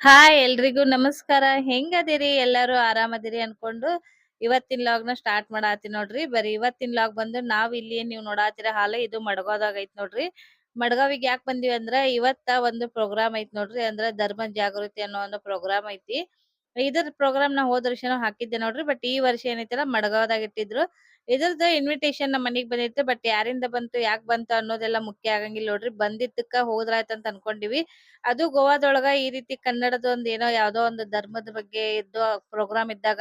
Hi ಎಲ್ರಿಗೂ ನಮಸ್ಕಾರ. ಹೆಂಗದಿರಿ? ಎಲ್ಲರೂ ಆರಾಮದಿರಿ ಅನ್ಕೊಂಡು ಇವತ್ತಿನ ಲಾಗ್ನ ಸ್ಟಾರ್ಟ್ ಮಾಡಾತಿ ನೋಡ್ರಿ. ಬರೀ ಇವತ್ತಿನ ಲಾಗ್ ಬಂದು ನಾವ್ ಇಲ್ಲಿ ನೀವ್ ನೋಡಾತಿರ ಹಾಲ ಇದು ಮಡಗಾದಾಗ ಐತ್ ನೋಡ್ರಿ. ಮಡಗಾವಿಗೆ ಯಾಕೆ ಬಂದಿವಿ ಅಂದ್ರ ಇವತ್ತ ಒಂದು ಪ್ರೋಗ್ರಾಮ್ ಐತ್ ನೋಡ್ರಿ. ಅಂದ್ರ ಧರ್ಮ ಜಾಗೃತಿ ಅನ್ನೋ ಒಂದು ಪ್ರೋಗ್ರಾಮ್ ಐತಿ. ಇದ್ರ ಪ್ರೋಗ್ರಾಮ್ ನಾ ಹೋದ ವರ್ಷನೂ ಹಾಕಿದ್ದೆ ನೋಡ್ರಿ. ಬಟ್ ಈ ವರ್ಷ ಏನೈತಿಲ್ಲ ಮಡಗಾವದಾಗ ಇಟ್ಟಿದ್ರು. ಇದ್ರದ್ದು ಇನ್ವಿಟೇಷನ್ ನಮ್ಮ ಮನಿಗ್ ಬಂದಿತ್ತು ಬಟ್ ಯಾರಿಂದ ಬಂತು, ಯಾಕ್ ಬಂತು ಅನ್ನೋದೆಲ್ಲ ಮುಖ್ಯ ಆಗಂಗಿಲ್ಲ ನೋಡ್ರಿ. ಬಂದಿದ್ದಕ್ಕ ಹೋದ್ರಾಯ್ತಂತ ಅನ್ಕೊಂಡಿವಿ. ಅದು ಗೋವಾದೊಳಗ ಈ ರೀತಿ ಕನ್ನಡದ ಒಂದ್ ಏನೋ ಯಾವ್ದೋ ಒಂದು ಧರ್ಮದ ಬಗ್ಗೆ ಇದ್ದು ಪ್ರೋಗ್ರಾಮ್ ಇದ್ದಾಗ,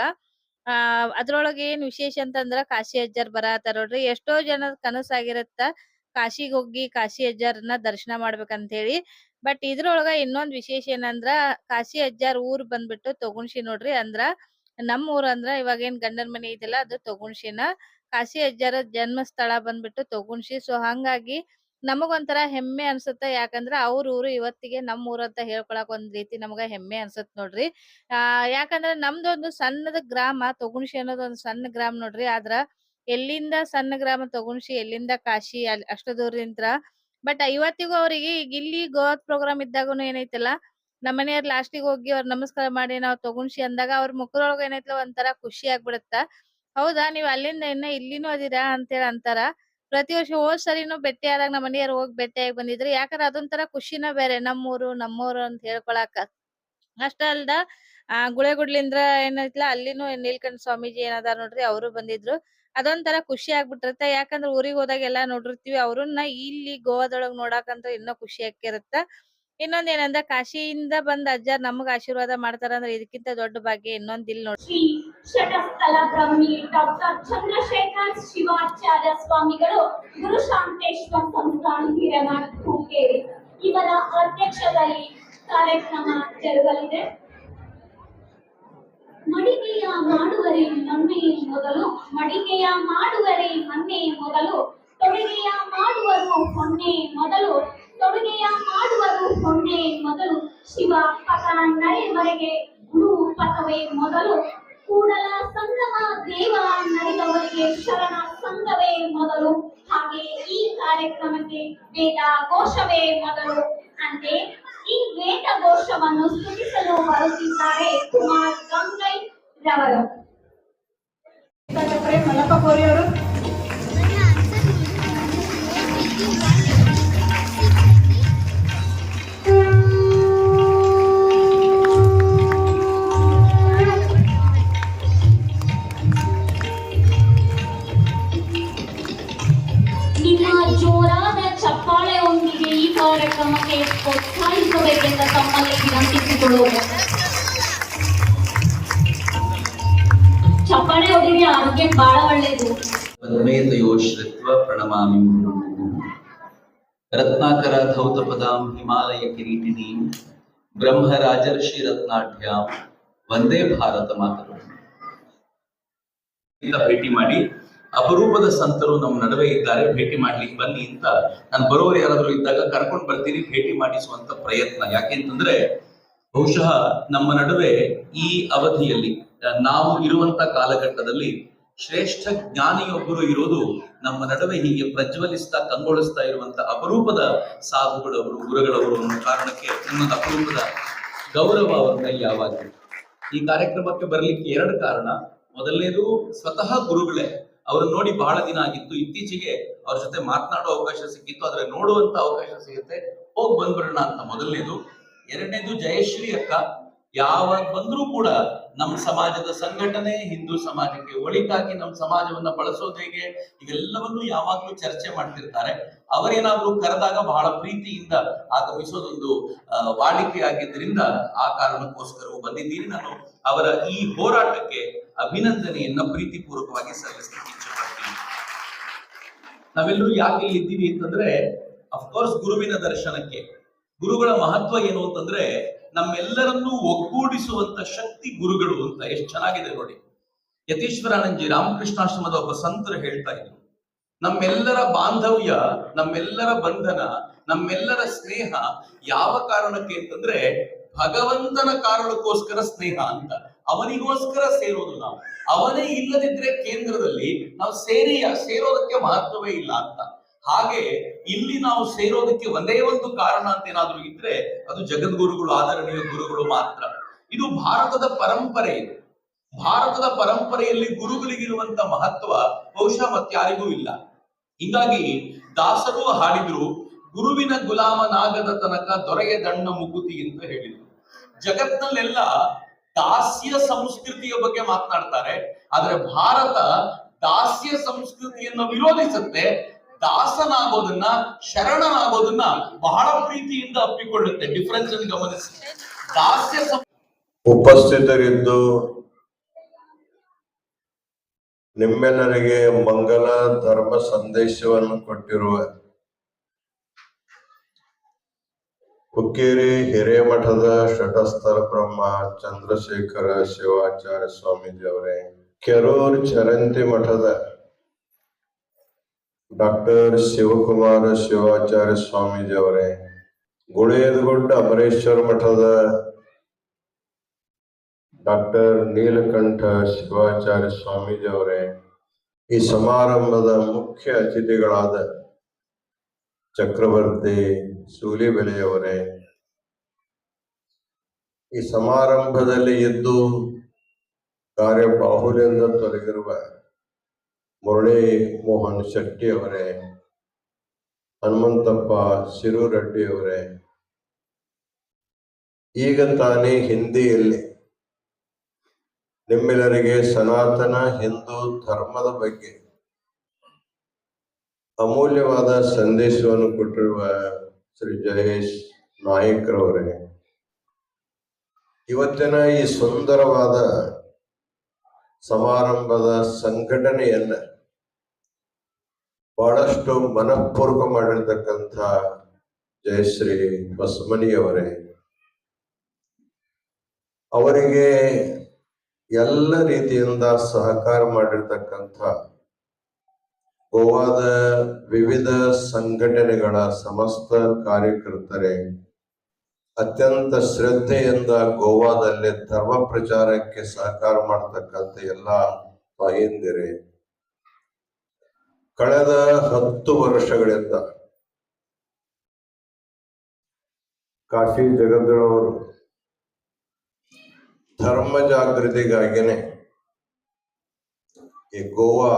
ಆ, ಅದ್ರೊಳಗೆ ಏನ್ ವಿಶೇಷ ಅಂತಂದ್ರ ಕಾಶಿ ಅಜ್ಜಾರ್ ಬರತಾರ ನೋಡ್ರಿ. ಎಷ್ಟೋ ಜನದ ಕನಸಾಗಿರತ್ತ ಕಾಶಿಗ್ ಹೋಗಿ ಕಾಶಿ ಅಜ್ಜಾರನ್ನ ದರ್ಶನ ಮಾಡ್ಬೇಕಂತ ಹೇಳಿ ಬಟ್ ಇದ್ರೊಳಗ ಇನ್ನೊಂದ್ ವಿಶೇಷ ಏನಂದ್ರ, ಕಾಶಿ ಅಜ್ಜಾರ್ ಊರ್ ಬಂದ್ಬಿಟ್ಟು ತಗೊಂಡ್ಸಿ ನೋಡ್ರಿ ಅಂದ್ರ ನಮ್ ಊರ್ ಅಂದ್ರ ಇವಾಗ ಏನ್ ಗಂಡನ ಮನೆ ಐತಿಲ್ಲ ಅದು ತೊಗುಣ್ಶಿನ. ಕಾಶಿ ಅಜ್ಜಾರ ಜನ್ಮ ಸ್ಥಳ ಬಂದ್ಬಿಟ್ಟು ತೊಗುಣ್ಶಿ. ಸೊ ಹಂಗಾಗಿ ನಮಗೊಂಥರ ಹೆಮ್ಮೆ ಅನ್ಸುತ್ತೆ. ಯಾಕಂದ್ರ ಅವ್ರ ಊರು ಇವತ್ತಿಗೆ ನಮ್ಮ ಊರ್ ಅಂತ ಹೇಳ್ಕೊಳಕ್ ಒಂದ್ ರೀತಿ ನಮಗ ಹೆಮ್ಮೆ ಅನ್ಸತ್ ನೋಡ್ರಿ. ಆ, ಯಾಕಂದ್ರ ನಮ್ದೊಂದು ಸಣ್ಣದ ಗ್ರಾಮ, ತೊಗುಣ್ಶಿ ಅನ್ನೋದು ಒಂದ್ ಸಣ್ಣ ಗ್ರಾಮ ನೋಡ್ರಿ. ಆದ್ರ ಎಲ್ಲಿಂದ ಸಣ್ಣ ಗ್ರಾಮ ತೊಗುಣ್ಶಿ, ಎಲ್ಲಿಂದ ಕಾಶಿ ಅಷ್ಟು ದೂರದಿಂದ. ಬಟ್ ಇವತ್ತಿಗೂ ಅವ್ರಿಗೆ ಈಗ ಇಲ್ಲಿ ಗೋವಾದ್ ಪ್ರೋಗ್ರಾಮ್ ಇದ್ದಾಗನು ಏನೈತಲ್ಲ. ನಮ್ಮ ಮನೆಯವ್ರ ಲಾಸ್ಟಿಗೆ ಹೋಗಿ ಅವ್ರ ನಮಸ್ಕಾರ ಮಾಡಿ ನಾವ್ ತಗೊಂಡ್ಸಿ ಅಂದಾಗ ಅವ್ರ ಮುಖದೊಳಗ ಏನೈತಲ್ಲ ಒಂಥರ ಖುಷಿ ಆಗ್ಬಿಡತ್ತ? ಹೌದಾ? ನೀವ್ ಅಲ್ಲಿಂದ ಇನ್ನ ಇಲ್ಲಿನೂ ಅದೀರಾ ಅಂತೇಳಿ ಅಂತಾರ. ಪ್ರತಿ ವರ್ಷ ಹೋದ್ ಸರಿನು ಭೇಟಿ ಆದಾಗ ನಮ್ಮ ಮನೆಯವ್ರು ಹೋಗಿ ಭೇಟಿಯಾಗಿ ಬಂದಿದ್ರು. ಯಾಕಂದ್ರ ಅದೊಂಥರ ಖುಷಿನ ಬೇರೆ, ನಮ್ಮೂರು ನಮ್ಮೂರು ಅಂತ ಹೇಳ್ಕೊಳಕ. ಅಷ್ಟ ಅಲ್ದ, ಆ ಗುಳೆಗುಡ್ಲಿಂದ್ರ ಏನೈತ್ಲ, ಅಲ್ಲಿನೂ ನೀಲ್ಕಂಠ ಸ್ವಾಮೀಜಿ ಏನದಾರ ನೋಡ್ರಿ ಅವರು ಬಂದಿದ್ರು. ಅದೊಂಥರ ಖುಷಿ ಆಗ್ಬಿಟ್ಟಿರತ್ತ. ಯಾಕಂದ್ರ ಊರಿಗ್ ಹೋದಾಗ ಎಲ್ಲಾ ನೋಡಿರ್ತೀವಿ, ಅವ್ರನ್ನ ಇಲ್ಲಿ ಗೋವಾದೊಳಗ್ ನೋಡಕಂತ ಇನ್ನೂ ಖುಷಿ ಆಕ್ಕಿರತ್ತ ಇನ್ನೊಂದ್ ಕಾಶಿಯಿಂದ ಬಂದ ಅಜ್ಜ ನಮಗ್ ಆಶೀರ್ವಾದ ಮಾಡ್ತಾರ ಅಂದ್ರೆ ಇದಕ್ಕಿಂತ ದೊಡ್ಡ ಭಾಗ್ಯ ಇನ್ನೊಂದ್ ಇಲ್ಲ ನೋಡ್ರಿ ಶ್ರೀ ಶಟಸ್ಥಲ ಬ್ರಹ್ಮಿ ಡಾಕ್ಟರ್ ಚಂದ್ರಶೇಖರ್ ಶಿವಾಚಾರ್ಯ ಸ್ವಾಮಿಗಳು ಗುರು ಶಾಂತೇಶ್ವರ ಸಂಸ್ಥಾನ ಹಿರೇನಾಡ್ ಇವರ ಅಧ್ಯಕ್ಷತೆಯಲ್ಲಿ ಕಾರ್ಯಕ್ರಮ ಜರುಗಲಿದೆ. ಮಡಿಕೆಯ ಮಾಡುವರೆ ನನ್ನೇ ಮೊದಲು ಮಡಿಕೆಯ ಮಾಡುವರೆ ಮೊನ್ನೆ ಮೊದಲು ತೊಡಿಗೆಯ ಮಾಡುವರು ಮೊನ್ನೆ ಮೊದಲು ತೊಡುಗೆಯ ಮಾಡುವರು ಕೊಂಡೆ ಮೊದಲು. ಶಿವ ಪಥ ನಡೆವರೆಗೆ ಗುರು ಪಥವೇ ಮೊದಲು. ಕೂಡಲ ಸಂಗಮ ದೇವ ನಡೆದವರಿಗೆ ಶರಣ ಸಂಘವೇ ಮೊದಲು. ಹಾಗೆ ಈ ಕಾರ್ಯಕ್ರಮಕ್ಕೆ ವೇದ ಘೋಷವೇ ಮೊದಲು. ಅಂತೆ ಈ ವೇದ ಘೋಷವನ್ನು ಸ್ತುತಿಸಲು ಬರುತ್ತಿದ್ದಾರೆ ಕುಮಾರ್ ಗಂಗೈ ರವರು. ಮಲ್ಲಪ್ಪ ಕೋರಿ ರತ್ನಾಕರ ಧೌತಪದಾಂ ಹಿಮಾಲಯ ಕಿರೀಟಿನಿ ಬ್ರಹ್ಮ ರಾಜರ್ಷಿ ರತ್ನಾಢ್ಯಾಂ ವಂದೇ ಭಾರತ ಇಂದ ಭೇಟಿ ಮಾಡಿ ಅಪರೂಪದ ಸಂತರು ನಮ್ಮ ನಡುವೆ ಇದ್ದಾರೆ. ಭೇಟಿ ಮಾಡ್ಲಿಕ್ಕೆ ಬನ್ನಿ ಅಂತ ನಾನು ಬರೋರು ಯಾರಾದ್ರೂ ಇದ್ದಾಗ ಕರ್ಕೊಂಡು ಬರ್ತೀನಿ. ಭೇಟಿ ಮಾಡಿಸುವಂತ ಪ್ರಯತ್ನ. ಯಾಕೆಂತಂದ್ರೆ ಬಹುಶಃ ನಮ್ಮ ನಡುವೆ ಈ ಅವಧಿಯಲ್ಲಿ ನಾವು ಇರುವಂತ ಕಾಲಘಟ್ಟದಲ್ಲಿ ಶ್ರೇಷ್ಠ ಜ್ಞಾನಿಯೊಬ್ಬರು ಇರೋದು ನಮ್ಮ ನಡುವೆ ಹೀಗೆ ಪ್ರಜ್ವಲಿಸ್ತಾ ಕಂಗೊಳಿಸ್ತಾ ಇರುವಂತ ಅಪರೂಪದ ಸಾಧುಗಳವರು ಗುರುಗಳವರು ಅನ್ನೋ ಕಾರಣಕ್ಕೆ ಇನ್ನೊಂದು ಅಪರೂಪದ ಗೌರವ ಅವರ ಮೇಲೆ ಯಾವಾಗ ಈ ಕಾರ್ಯಕ್ರಮಕ್ಕೆ ಬರಲಿಕ್ಕೆ ಎರಡು ಕಾರಣ. ಮೊದಲನೇದು, ಸ್ವತಃ ಗುರುಗಳೇ. ಅವ್ರನ್ನ ನೋಡಿ ಬಹಳ ದಿನ ಆಗಿತ್ತು. ಇತ್ತೀಚೆಗೆ ಅವ್ರ ಜೊತೆ ಮಾತನಾಡೋ ಅವಕಾಶ ಸಿಕ್ಕಿತ್ತು. ಆದ್ರೆ ನೋಡುವಂತ ಅವಕಾಶ ಸಿಗುತ್ತೆ. ಹೋಗ್ ಬಂದ್ಬಿಡೋಣ ಅಂತ ಮೊದಲನೇದು. ಎರಡನೇದು, ಜಯಶ್ರೀ ಅಕ್ಕ. ಯಾವಾಗ ಬಂದ್ರೂ ಕೂಡ ನಮ್ಮ ಸಮಾಜದ ಸಂಘಟನೆ ಹಿಂದೂ ಸಮಾಜಕ್ಕೆ ಒಳಿತಾಗಿ ನಮ್ಮ ಸಮಾಜವನ್ನ ಬಳಸೋದು ಹೇಗೆ, ಇವೆಲ್ಲವನ್ನೂ ಯಾವಾಗ್ಲೂ ಚರ್ಚೆ ಮಾಡ್ತಿರ್ತಾರೆ. ಅವರೇನಾದ್ರೂ ಕರೆದಾಗ ಬಹಳ ಪ್ರೀತಿಯಿಂದ ಆಗಮಿಸೋದೊಂದು ವಾಡಿಕೆ ಆಗಿದ್ದರಿಂದ ಆ ಕಾರಣಕ್ಕೋಸ್ಕರವೂ ಬಂದಿದ್ದೀನಿ ನಾನು ಅವರ ಈ ಹೋರಾಟಕ್ಕೆ ಅಭಿನಂದನೆಯನ್ನ ಪ್ರೀತಿಪೂರ್ವಕವಾಗಿ ಸಲ್ಲಿಸಲಿಕ್ಕೆ ಇಚ್ಛೆಪಡ್ತೀನಿ. ನಾವೆಲ್ಲರೂ ಯಾಕೆ ಇಲ್ಲಿ ಇದ್ದೀವಿ ಅಂತಂದ್ರೆ ಅಫ್ಕೋರ್ಸ್ ಗುರುವಿನ ದರ್ಶನಕ್ಕೆ. ಗುರುಗಳ ಮಹತ್ವ ಏನು ಅಂತಂದ್ರೆ ನಮ್ಮೆಲ್ಲರನ್ನೂ ಒಗ್ಗೂಡಿಸುವಂತ ಶಕ್ತಿ ಗುರುಗಳು ಅಂತ ಎಷ್ಟು ಚೆನ್ನಾಗಿದೆ ನೋಡಿ. ಯತೀಶ್ವರಾನಂದಜಿ ರಾಮಕೃಷ್ಣಾಶ್ರಮದ ಒಬ್ಬ ಸಂತರು ಹೇಳ್ತಾ ಇದ್ರು. ನಮ್ಮೆಲ್ಲರ ಬಾಂಧವ್ಯ, ನಮ್ಮೆಲ್ಲರ ಬಂಧನ, ನಮ್ಮೆಲ್ಲರ ಸ್ನೇಹ ಯಾವ ಕಾರಣಕ್ಕೆ ಅಂತಂದ್ರೆ ಭಗವಂತನ ಕಾರಣಕ್ಕೋಸ್ಕರ ಸ್ನೇಹ ಅಂತ. ಅವನಿಗೋಸ್ಕರ ಸೇರೋದು ನಾವು. ಅವನೇ ಇಲ್ಲದಿದ್ರೆ ಕೇಂದ್ರದಲ್ಲಿ ನಾವು ಸೇರಿಯ, ಸೇರೋದಕ್ಕೆ ಮಹತ್ವವೇ ಇಲ್ಲ ಅಂತ. ಹಾಗೆ ಇಲ್ಲಿ ನಾವು ಸೇರೋದಕ್ಕೆ ಒಂದೇ ಒಂದು ಕಾರಣ ಅಂತ ಏನಾದ್ರೂ ಇದ್ರೆ ಅದು ಜಗದ್ಗುರುಗಳು, ಆದರಣೀಯ ಗುರುಗಳು ಮಾತ್ರ. ಇದು ಭಾರತದ ಪರಂಪರೆ ಇದು. ಭಾರತದ ಪರಂಪರೆಯಲ್ಲಿ ಗುರುಗಳಿಗಿರುವಂತ ಮಹತ್ವ ಬಹುಶಃ ಮತ್ಯಾರಿಗೂ ಇಲ್ಲ. ಹಿಂಗಾಗಿ ದಾಸರು ಹಾಡಿದ್ರು, ಗುರುವಿನ ಗುಲಾಮನಾಗದ ತನಕ ದೊರೆಯ ದಣ್ಣ ಮುಗುತಿ ಅಂತ ಹೇಳಿದ್ರು. ಜಗತ್ನಲ್ಲೆಲ್ಲ ದಾಸ್ಯ ಸಂಸ್ಕೃತಿಯ ಬಗ್ಗೆ ಮಾತನಾಡ್ತಾರೆ. ಆದ್ರೆ ಭಾರತ ದಾಸ್ಯ ಸಂಸ್ಕೃತಿಯನ್ನು ವಿರೋಧಿಸುತ್ತೆ ದಾಸನಾಗೋದನ್ನ, ಶರಣನಾಗೋದನ್ನ ಬಹಳ ಪ್ರೀತಿಯಿಂದ ಅಪ್ಪಿಕೊಳ್ಳುತ್ತೆ ಡಿಫರೆನ್ಸ್ ಅನ್ನು ಗಮನಿಸಿ ದಾಸ್ಯ ಉಪಸ್ಥಿತರಿದ್ದು ನಿಮ್ಮೆಲ್ಲರಿಗೆ ಮಂಗಲ ಧರ್ಮ ಸಂದೇಶವನ್ನು ಕೊಟ್ಟಿರುವ ಹುಕ್ಕೇರಿ ಹಿರೇಮಠದ ಷಟಸ್ಥರ ಬ್ರಹ್ಮ ಚಂದ್ರಶೇಖರ ಶಿವಾಚಾರ್ಯ ಸ್ವಾಮೀಜಿ ಅವರೇ, ಕೆರೂರ್ ಚರಂತಿ ಮಠದ ಡಾಕ್ಟರ್ ಶಿವಕುಮಾರ ಶಿವಾಚಾರ್ಯ ಸ್ವಾಮೀಜಿ ಅವರೇ ಗುಳೇದಗುಡ್ಡ ಅಮರೇಶ್ವರ ಮಠದ ಡಾಕ್ಟರ್ ನೀಲಕಂಠ ಶಿವಾಚಾರ್ಯ ಸ್ವಾಮೀಜಿ ಅವರೇ ಈ ಸಮಾರಂಭದ ಮುಖ್ಯ ಅತಿಥಿಗಳಾದ ಚಕ್ರವರ್ತಿ ಸೂಲಿಬೆಲೆಯವರೇ, ಈ ಸಮಾರಂಭದಲ್ಲಿ ಇದ್ದು ಕಾರ್ಯಬಾಹುಲ್ಯದಿಂದ ತೊಲಗಿರುವ ಮುರಳಿ ಮೋಹನ್ ಶೆಟ್ಟಿ ಅವರೇ ಹನುಮಂತಪ್ಪ ಶಿರೂರೆಡ್ಡಿ ಅವರೇ ಈಗ ತಾನೇ ಹಿಂದಿಯಲ್ಲಿ ನಿಮ್ಮೆಲ್ಲರಿಗೆ ಸನಾತನ ಹಿಂದೂ ಧರ್ಮದ ಬಗ್ಗೆ ಅಮೂಲ್ಯವಾದ ಸಂದೇಶವನ್ನು ಕೊಟ್ಟಿರುವ ಶ್ರೀ ಜಯೇಶ್ ನಾಯಕರವರೇ, ಇವತ್ತಿನ ಈ ಸುಂದರವಾದ ಸಮಾರಂಭದ ಸಂಘಟನೆಯನ್ನ ಬಹಳಷ್ಟು ಮನಪೂರ್ವಕ ಮಾಡಿರ್ತಕ್ಕಂಥ ಜಯಶ್ರೀ ಬಸಮನಿಯವರೇ ಅವರಿಗೆ ಎಲ್ಲ ರೀತಿಯಿಂದ ಸಹಕಾರ ಮಾಡಿರ್ತಕ್ಕಂಥ ಗೋವಾದ ವಿವಿಧ ಸಂಘಟನೆಗಳ ಸಮಸ್ತ ಕಾರ್ಯಕರ್ತರೇ, ಅತ್ಯಂತ ಶ್ರದ್ಧೆಯಿಂದ ಗೋವಾದಲ್ಲಿ ಧರ್ಮ ಪ್ರಚಾರಕ್ಕೆ ಸಹಕಾರ ಮಾಡತಕ್ಕಂಥ ಎಲ್ಲ ತಾಯಂದಿರೇ ಕಳೆದ ಹತ್ತು ವರ್ಷಗಳಿಂದ ಕಾಶಿ ಜಗದ್ರವರು ಧರ್ಮ ಜಾಗೃತಿಗಾಗಿನೇ ಈ ಗೋವಾ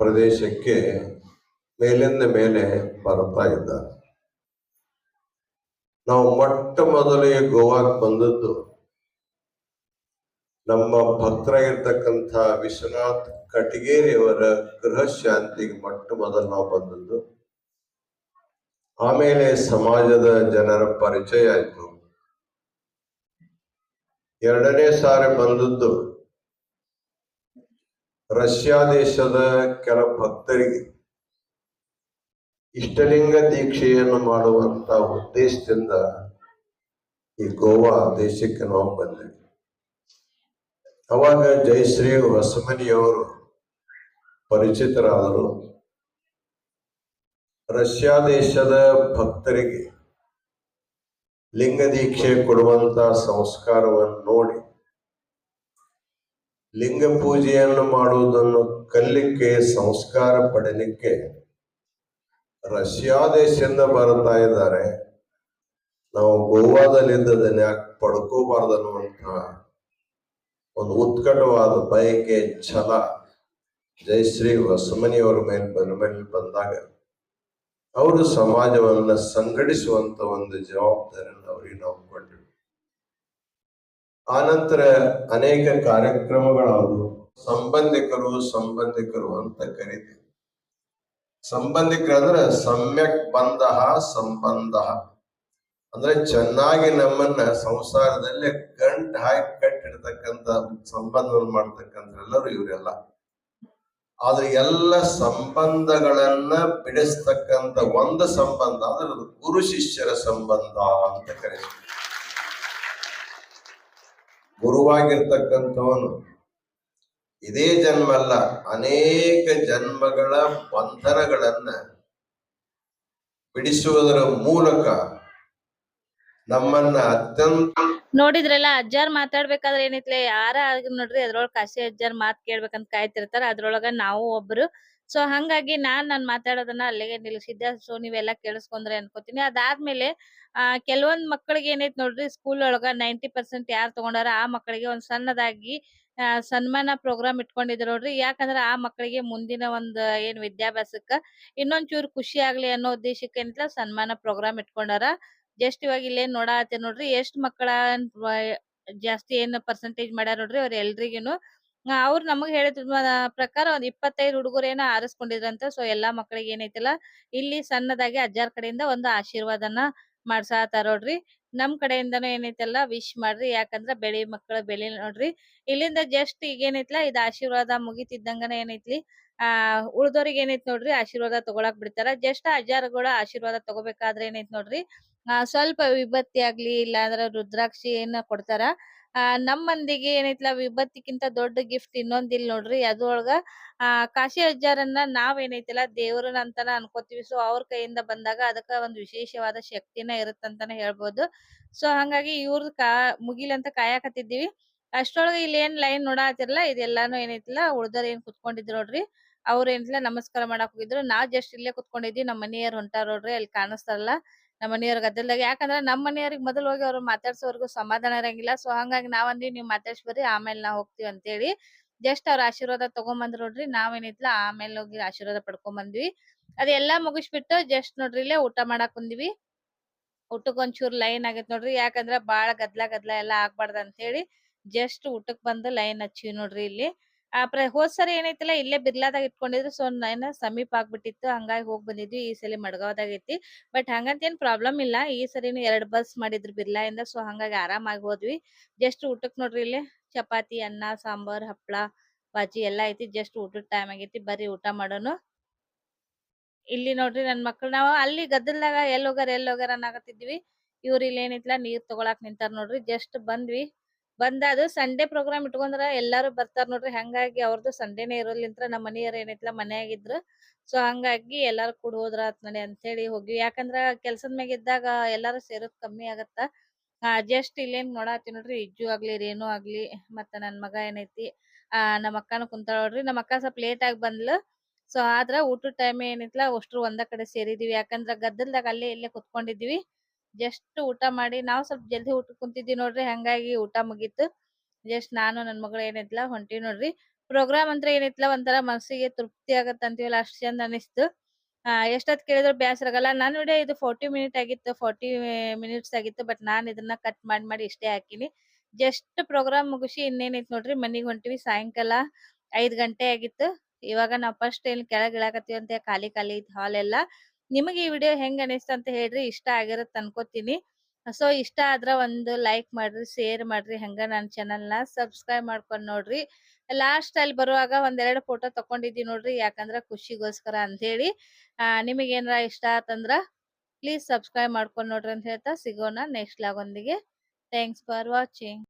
ಪ್ರದೇಶಕ್ಕೆ ಮೇಲಿಂದ ಮೇಲೆ ಬರ್ತಾ ಇದ್ದಾರೆ. ನಾವು ಮೊಟ್ಟ ಮೊದಲಿಗೆ ಗೋವಾಕ್ಕೆ ಬಂದದ್ದು ನಮ್ಮ ಭಕ್ತರಾಗಿರ್ತಕ್ಕಂಥ ವಿಶ್ವನಾಥ್ ಕಟಗೇರಿಯವರ ಗೃಹ ಶಾಂತಿಗೆ ಮೊಟ್ಟ ಮೊದಲು ನಾವು ಬಂದದ್ದು. ಆಮೇಲೆ ಸಮಾಜದ ಜನರ ಪರಿಚಯ ಆಯಿತು. ಎರಡನೇ ಸಾರಿ ಬಂದದ್ದು ರಷ್ಯಾ ದೇಶದ ಕೆಲ ಭಕ್ತರಿಗೆ. ಇಷ್ಟಲಿಂಗ ದೀಕ್ಷೆಯನ್ನು ಮಾಡುವಂತ ಉದ್ದೇಶದಿಂದ ಈ ಗೋವಾ ದೇಶಕ್ಕೆ ನಾವು ಬಂದ್ವಿ. ಅವಾಗ ಜಯಶ್ರೀ ಹೊಸಮನಿಯವರು ಪರಿಚಿತರಾದರು. ರಷ್ಯಾ ದೇಶದ ಭಕ್ತರಿಗೆ ಲಿಂಗ ದೀಕ್ಷೆ ಕೊಡುವಂತ ಸಂಸ್ಕಾರವನ್ನು ನೋಡಿ, ಲಿಂಗ ಪೂಜೆಯನ್ನು ಮಾಡುವುದನ್ನು ಕಲಿಕ್ಕೆ ಸಂಸ್ಕಾರ ಪಡಲಿಕ್ಕೆ ರಷ್ಯಾ ದೇಶದಿಂದ ಬರ್ತಾ ಇದ್ದಾರೆ. ನಾವು ಗೋವಾದಲ್ಲಿದ್ದದನ್ನ ಯಾಕೆ ಪಡ್ಕೋಬಾರ್ದು ಅನ್ನುವಂತ ಒಂದು ಉತ್ಕಟವಾದ ಬಯಕೆ, ಛಲ ಜಯಶ್ರೀ ಹೊಸಮನಿಯವರ ಮೇಲೆ ಮೇಲೆ ಬಂದಾಗ ಅವರು ಸಮಾಜವನ್ನ ಸಂಘಟಿಸುವಂತ ಒಂದು ಜವಾಬ್ದಾರಿಯನ್ನು ಅವರಿಗೆ ನಾವು ಕೊಟ್ಟಿವಿ. ಆನಂತರ ಅನೇಕ ಕಾರ್ಯಕ್ರಮಗಳಾದವು. ಸಂಬಂಧಿಕರು ಸಂಬಂಧಿಕರು ಅಂತ ಕರಿತೀವಿ. ಸಂಬಂಧಿಕರು ಅಂದ್ರೆ ಸಮ್ಯಕ್ ಬಂಧ ಸಂಬಂಧ ಅಂದ್ರೆ ಚೆನ್ನಾಗಿ ನಮ್ಮನ್ನ ಸಂಸಾರದಲ್ಲಿ ಗಂಟ್ ಹಾಕಿ ಕಟ್ಟಿಡ್ತಕ್ಕಂತ ಸಂಬಂಧವನ್ನು ಎಲ್ಲರೂ ಇವರೆಲ್ಲ. ಆದ್ರೆ ಎಲ್ಲ ಸಂಬಂಧಗಳನ್ನ ಬಿಡಿಸ್ತಕ್ಕಂತ ಒಂದು ಸಂಬಂಧ ಅಂದ್ರೆ ಅದು ಗುರು ಶಿಷ್ಯರ ಸಂಬಂಧ ಅಂತ ಕರೀತೀವಿ ಗುರುವಾಗಿರ್ತಕ್ಕಂಥವನು ಇದೇ ಜನ್ಮ ಅಲ್ಲ, ಅನೇಕ ಜನ್ಮಗಳ ಬಂಧನಗಳನ್ನ ಬಿಡಿಸುವುದರ ಮೂಲಕ ನಮ್ಮನ್ನ ಅತ್ಯಂತ ನೋಡಿದ್ರಲ್ಲ, ಅಜ್ಜಾರ್ ಮಾತಾಡ್ಬೇಕಾದ್ರೆ ಏನೈತ್ಲೆ, ಯಾರ ಆಗಿ ನೋಡ್ರಿ ಅದ್ರೊಳಗ ಕಾಶಿ ಅಜ್ಜಾರ್ ಮಾತ್ ಕೇಳ್ಬೇಕಂತ ಕಾಯ್ತಿರ್ತಾರ, ಅದ್ರೊಳಗ ನಾವು ಒಬ್ರು ಸೊ ಹಂಗಾಗಿ ನಾನ್ ನಾನ್ ಮಾತಾಡೋದನ್ನ ಅಲ್ಲಿಗೆ ನಿಲ್ಸಿದ್ದೆ ಸೊ ನೀವೆಲ್ಲ ಕೇಳಿಸ್ಕೊಂಡ್ರೆ ಅನ್ಕೋತೀನಿ. ಅದಾದ್ಮೇಲೆ, ಆ, ಕೆಲವೊಂದ್ ಮಕ್ಕಳಿಗೆ ಏನೈತ್ ನೋಡ್ರಿ ಸ್ಕೂಲ್ ಒಳಗ 90% ಯಾರು ತಗೊಂಡಾರ, ಆ ಮಕ್ಕಳಿಗೆ ಒಂದ್ ಸಣ್ಣದಾಗಿ ಸನ್ಮಾನ ಪ್ರೋಗ್ರಾಮ್ ಇಟ್ಕೊಂಡಿದ್ರು ನೋಡ್ರಿ. ಯಾಕಂದ್ರ ಆ ಮಕ್ಕಳಿಗೆ ಮುಂದಿನ ಒಂದ್, ಏನ್ ವಿದ್ಯಾಭ್ಯಾಸಕ್ಕ ಇನ್ನೊಂದ್ ಚೂರ್ ಖುಷಿ ಆಗ್ಲಿ ಅನ್ನೋ ಉದ್ದೇಶಕ್ಕೆ ಸನ್ಮಾನ ಪ್ರೋಗ್ರಾಮ್ ಇಟ್ಕೊಂಡಾರ. ಜಸ್ಟ್ ಇವಾಗ ಇಲ್ಲೇನ್ ನೋಡಾತ್ತೀರ್ ನೋಡ್ರಿ, ಎಷ್ಟ್ ಮಕ್ಕಳ ಜಾಸ್ತಿ ಏನ್ ಪರ್ಸೆಂಟೇಜ್ ಮಾಡ್ಯಾರ ನೋಡ್ರಿ ಅವ್ರ ಎಲ್ರಿಗೂನು ಅವ್ರು ನಮಗ್ ಹೇಳಿದ್ ಪ್ರಕಾರ ಒಂದ್ ಇಪ್ಪತ್ತೈದ್ ಹುಡುಗರ್ ಏನೋ ಆರಿಸ್ಕೊಂಡಿದ್ರಂತ. ಸೊ ಎಲ್ಲಾ ಮಕ್ಕಳಿಗೆ ಏನೈತಿಲ್ಲ ಇಲ್ಲಿ ಸಣ್ಣದಾಗಿ ಅಜ್ಜಾರ್ ಕಡೆಯಿಂದ ಒಂದು ಆಶೀರ್ವಾದನ ಮಾಡ್ಸಾತಾರ ನೋಡ್ರಿ. ನಮ್ ಕಡೆಯಿಂದನೂ ಏನೈತಲ್ಲ, ವಿಶ್ ಮಾಡ್ರಿ. ಯಾಕಂದ್ರ ಬೆಳಿ ಮಕ್ಕಳ ಬೆಳಿ ನೋಡ್ರಿ. ಇಲ್ಲಿಂದ ಜಸ್ಟ್ ಈಗ ಏನೈತ್ಲಾ ಇದ್ ಆಶೀರ್ವಾದ ಮುಗಿತಿದ್ದಂಗನ ಏನೈತ್ಲಿ, ಆ, ಉಳ್ದೋರಿಗ್ ಏನೈತ್ ನೋಡ್ರಿ, ಆಶೀರ್ವಾದ ತಗೊಳಕ್ ಬಿಡ್ತಾರ. ಜಸ್ಟ್ ಅಜ್ಜಾರ್ಗಳ ಆಶೀರ್ವಾದ ತಗೋಬೇಕಾದ್ರೆ ಏನೈತ್ ನೋಡ್ರಿ ಸ್ವಲ್ಪ ವಿಭತ್ತಿ ಆಗ್ಲಿ, ಇಲ್ಲಾಂದ್ರ ರುದ್ರಾಕ್ಷಿ ಏನ ಕೊಡ್ತಾರ. ಆ ನಮ್ ಮಂದಿಗೆ ವಿಭತ್ತಿಕ್ಕಿಂತ ದೊಡ್ಡ ಗಿಫ್ಟ್ ಇನ್ನೊಂದ್ ಇಲ್ ನೋಡ್ರಿ. ಅದ್ರೊಳಗ, ಆ, ಕಾಶಿ ಅಜ್ಜಾರನ್ನ ನಾವ್ ಏನೈತಿಲ್ಲ ದೇವ್ರನ್ ಅಂತಾನ ಅನ್ಕೋತೀವಿ. ಸೊ ಅವ್ರ ಕೈಯಿಂದ ಬಂದಾಗ ಅದಕ್ಕ ಒಂದ್ ವಿಶೇಷವಾದ ಶಕ್ತಿನ ಇರುತ್ತಂತಾನೆ ಹೇಳ್ಬೋದು. ಸೊ ಹಂಗಾಗಿ ಇವ್ರದ್ ಕಾ, ಮುಗಿಲಂತ ಕಾಯಕತ್ತಿದ್ದೀವಿ. ಅಷ್ಟೊಳಗೆ ಇಲ್ಲಿ ಏನ್ ಲೈನ್ ನೋಡಾತಿರ್ಲ, ಇದೆಲ್ಲಾನು ಏನೈತಿಲ್ಲ ಉಳ್ದರ್ ಏನ್ ಕುತ್ಕೊಂಡಿದ್ರು ನೋಡ್ರಿ. ಅವ್ರ್ ಏನಿಲ್ಲ ನಮಸ್ಕಾರ ಮಾಡಕ್ ಹೋಗಿದ್ರು. ನಾವ್ ಜಸ್ಟ್ ಇಲ್ಲೇ ಕುತ್ಕೊಂಡಿದ್ವಿ. ನಮ್ ಮನೆಯವ್ರು ಹೊಂಟಾರ ನೋಡ್ರಿ, ಅಲ್ಲಿ ಕಾಣಿಸ್ತಾರಲ್ಲ. ನಮ್ ಮನಿಯವ್ರ್ ಗದ್ದಲ್ದಾಗ ಯಾಕಂದ್ರ ನಮ್ಮ ಮನೆಯವ್ರಿಗೆ ಮೊದಲು ಹೋಗಿ ಅವ್ರು ಮಾತಾಡ್ಸೋವರ್ಗು ಸಮಾಧಾನ ಇರಂಗಿಲ್ಲ. ಸೊ ಹಂಗಾಗಿ ನಾವ್ ನೀವು ನೀವ್ ಮಾತಾಡ್ಸಿ ಬರ್ರಿ, ಆಮೇಲ್ ನಾವ್ ಹೋಗ್ತಿವಿ ಅಂತೇಳಿ. ಜಸ್ಟ್ ಅವ್ರ ಆಶೀರ್ವಾದ ತಗೊಂಡ್ ಬಂದ್ರ ನೋಡ್ರಿ. ನಾವ್ ಆಮೇಲೆ ಹೋಗಿ ಆಶೀರ್ವಾದ ಪಡ್ಕೊಂಡ್ ಬಂದ್ವಿ. ಅದೆಲ್ಲಾ ಮುಗಿಸ್ಬಿಟ್ಟು ಜಸ್ಟ್ ನೋಡ್ರಿ ಇಲ್ಲೇ ಊಟ ಮಾಡಾಕ್ ಬಂದ್ವಿ. ಊಟಕ್ ಒಂದ್ ಲೈನ್ ಆಗೇತ್ ನೋಡ್ರಿ. ಯಾಕಂದ್ರ ಬಾಳ ಗದ್ಲ ಗದ್ಲ ಎಲ್ಲಾ ಅಂತ ಹೇಳಿ ಜಸ್ಟ್ ಊಟಕ್ ಬಂದು ಲೈನ್ ಹಚ್ಚಿವಿ ನೋಡ್ರಿ ಇಲ್ಲಿ. ಆ ಪ್ರ ಹೋದ್ ಸರಿ ಏನೈತಿಲ್ಲ ಇಲ್ಲೇ ಬಿರ್ಲಾದಾಗ ಇಟ್ಕೊಂಡಿದ್ರು. ಸೊ ಏನ ಸಮೀಪ ಆಗ್ಬಿಟ್ಟಿತ್ತು. ಹಂಗಾಗಿ ಹೋಗ್ ಬಂದಿದ್ವಿ. ಈ ಸಲ ಮಡ್ಗಾವ್‌ದಾಗ ಐತಿ. ಬಟ್ ಹಂಗಂತ ಏನ್ ಪ್ರಾಬ್ಲಮ್ ಇಲ್ಲ. ಈ ಸರಿನು ಎರಡ್ ಬಸ್ ಮಾಡಿದ್ರು ಬಿರ್ಲಾಯಿಂದ. ಸೊ ಹಂಗಾಗಿ ಆರಾಮಾಗಿ ಹೋದ್ವಿ. ಜಸ್ಟ್ ಊಟಕ್ ನೋಡ್ರಿ ಇಲ್ಲಿ ಚಪಾತಿ, ಅನ್ನ, ಸಾಂಬಾರ್, ಹಪ್ಳ, ಬಾಜಿ ಎಲ್ಲಾ ಐತಿ. ಜಸ್ಟ್ ಊಟದ ಟೈಮ್ ಆಗೈತಿ. ಬರ್ರಿ ಊಟ ಮಾಡೋನು. ಇಲ್ಲಿ ನೋಡ್ರಿ ನನ್ ಮಕ್ಳು ನಾವು ಅಲ್ಲಿ ಗದ್ದಲ್ದಾಗ ಎಲ್ ಹೋಗ್ಯಾರ ಎಲ್ ಹೋಗ್ಯಾರ ಅನ್ನಾಕತ್ತಿದ್ವಿ. ಇವ್ರ ಇಲ್ಲಿ ಏನೈತಿಲ್ಲ ನೀರ್ ತಗೊಳಕ್ ನಿಂತಾರ ನೋಡ್ರಿ. ಜಸ್ಟ್ ಬಂದ್ವಿ. ಬಂದ ಅದು ಸಂಡೆ ಪ್ರೋಗ್ರಾಮ್ ಇಟ್ಕೊಂಡ್ರ ಎಲ್ಲಾರು ಬರ್ತಾರ ನೋಡ್ರಿ. ಹಂಗಾಗಿ ಅವ್ರದ್ದು ಸಂಡೇನೆ ಇರೋದ್ಲಿಂತ್ರ ನಮ್ ಮನೆಯವ್ರ ಏನೈತ್ಲಾ ಮನ್ಯಾಗಿದ್ರು. ಸೊ ಹಂಗಾಗಿ ಎಲ್ಲಾರು ಕೂಡಿ ಹೊೋದ್ರ ಅಂತ ಹೇಳಿ ಹೋಗಿ ಯಾಕಂದ್ರ ಕೆಲ್ಸದ್ ಮ್ಯಾಗ ಇದ್ದಾಗ ಎಲ್ಲಾರು ಸೇರೋದ್ ಕಮ್ಮಿ ಆಗತ್ತ. ಜಸ್ಟ್ ಇಲ್ಲೇನ್ ನೋಡಾತಿ ನೋಡ್ರಿ ಇಜ್ಜು ಆಗ್ಲಿ, ರೇಣು ಆಗ್ಲಿ ಮತ್ತ ನನ್ ಮಗ ಏನೈತಿ ಆ ನಮ್ ಅಕ್ಕನ ಕುಂತಾಳ್ರಿ ನೋಡ್ರಿ. ನಮ್ ಅಕ್ಕ ಸ್ವಲ್ಪ ಲೇಟ್ ಆಗಿ ಬಂದ್ಲು. ಸೊ ಆದ್ರ ಊಟದ ಟೈಮ್ ಏನೈತ್ಲಾ ಅಷ್ಟ್ರು ಒಂದ ಕಡೆ ಸೇರಿದೀವಿ. ಯಾಕಂದ್ರ ಗದ್ದಲ್ದಾಗ ಅಲ್ಲೇ ಇಲ್ಲೇ ಕುತ್ಕೊಂಡಿದ್ವಿ. ಜಸ್ಟ್ ಊಟ ಮಾಡಿ, ನಾವು ಸ್ವಲ್ಪ ಜಲ್ದಿ ಊಟ ಕುಂತಿದ್ವಿ ನೋಡ್ರಿ. ಹಂಗಾಗಿ ಊಟ ಮುಗೀತು. ಜಸ್ಟ್ ನಾನು, ನನ್ ಮಗಳು ಏನೈತಿಲ್ಲ ಹೊಂಟಿವಿ ನೋಡ್ರಿ. ಪ್ರೋಗ್ರಾಮ್ ಅಂದ್ರೆ ಏನೈತಿಲ್ಲ ಒಂಥರ ಮನಸ್ಸಿಗೆ ತೃಪ್ತಿ ಆಗತ್ತೆ ಅಂತೀವಲ್ಲ, ಅಷ್ಟ್ ಚಂದ ಅನಿಸ್ತು. ಆ, ಎಷ್ಟೊತ್ ಕೇಳಿದ್ರು ಬ್ಯಾಸರ ಆಗಲ್ಲ. ನನ್ ವಿಡಿಯೋ ಇದು 40 ಮಿನಿಟ್ ಆಗಿತ್ತು. 40 ಮಿನಿಟ್ಸ್ ಆಗಿತ್ತು. ಬಟ್ ನಾನ್ ಇದನ್ನ ಕಟ್ ಮಾಡಿ ಮಾಡಿ ಇಷ್ಟೇ ಹಾಕಿನಿ ಜಸ್ಟ್ ಪ್ರೋಗ್ರಾಮ್ ಮುಗಿಸಿ ಇನ್ನೇನೈತ್ ನೋಡ್ರಿ, ಮನಿಗ್ ಹೊಂಟಿವಿ. ಸಾಯಂಕಾಲ 5 ಗಂಟೆ ಆಗಿತ್ತು. ಇವಾಗ ನಾವ್ ಫಸ್ಟ್ ಏನ್ ಕೆಳಗ್ ಅಂತ ಖಾಲಿ ಖಾಲಿ ಹಾಲ್ ಎಲ್ಲಾ. ನಿಮಗ್ ಈ ವಿಡಿಯೋ ಹೆಂಗ್ ಅನಿಸ್ತ ಅಂತ ಹೇಳ್ರಿ. ಇಷ್ಟ ಆಗಿರತ್ ಅನ್ಕೋತೀನಿ. ಸೊ ಇಷ್ಟ ಆದ್ರ ಒಂದು ಲೈಕ್ ಮಾಡ್ರಿ, ಶೇರ್ ಮಾಡ್ರಿ. ಹಂಗ ಚಾನಲ್ನ ಸಬ್ಸ್ಕ್ರೈಬ್ ಮಾಡ್ಕೊಂಡ್ ನೋಡ್ರಿ. ಲಾಸ್ಟ್ ಅಲ್ಲಿ ಬರುವಾಗ ಒಂದೆರಡು ಫೋಟೋ ತಕೊಂಡಿದ್ದೀನಿ ನೋಡ್ರಿ. ಯಾಕಂದ್ರ ಖುಷಿಗೋಸ್ಕರ ಅಂತ್ಹೇಳಿ. ಆ ನಿಮಗೆ ಏನಾರ ಇಷ್ಟ ಆತಂದ್ರ ಪ್ಲೀಸ್ ಸಬ್ಸ್ಕ್ರೈಬ್ ಮಾಡ್ಕೊಂಡ್ ನೋಡ್ರಿ ಅಂತ ಹೇಳ್ತಾ ಸಿಗೋಣ ನೆಕ್ಸ್ಟ್ ಲಾಗೊಂದಿಗೆ. Thanks for watching.